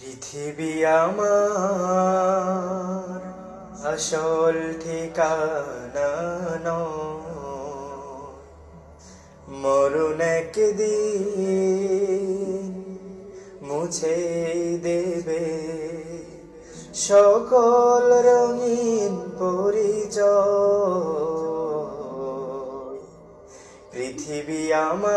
পৃথিবী আমার আসল ঠিকানা। মরুন একদিন মুছে দেবে সকল রঙিন পরিচয় পৃথিবী আমার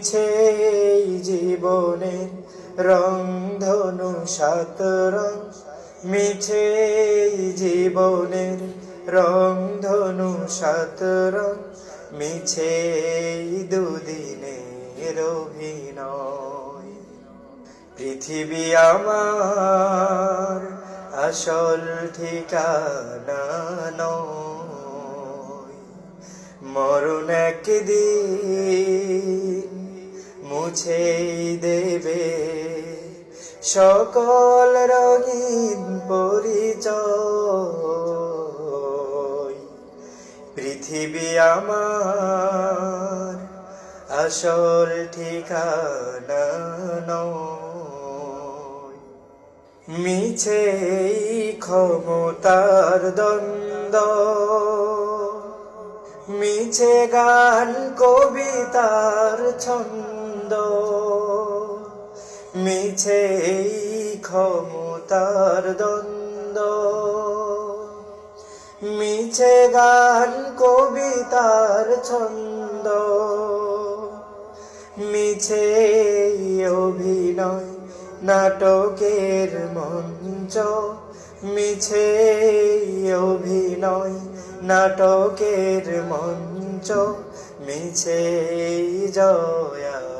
মিছে জীবনের রং ধনু সাত রং মিছে জীবনের রং ধনু সাত রং মিছে এই দুদিনের অভিনয়। পৃথিবী আমার আসল ঠিকানা নয়। মরণ একদিন মুছে দেবে। সকল রঙিন পরিচয়। পৃথিবী আমার আসল ঠিকানা মিছে ক্ষমতার দ্বন্দ্ব। মিছে গান কবিতার ছন্দ। মিছে এই ক্ষমতার দ্বন্দ্ব। মিছে গান, কবিতার ছন্দ, মিছে অভিনয়, নাটকের মঞ্চ, মিছে অভিনয়, নাটকের মঞ্চ, মিছে জয়ার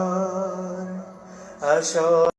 আসল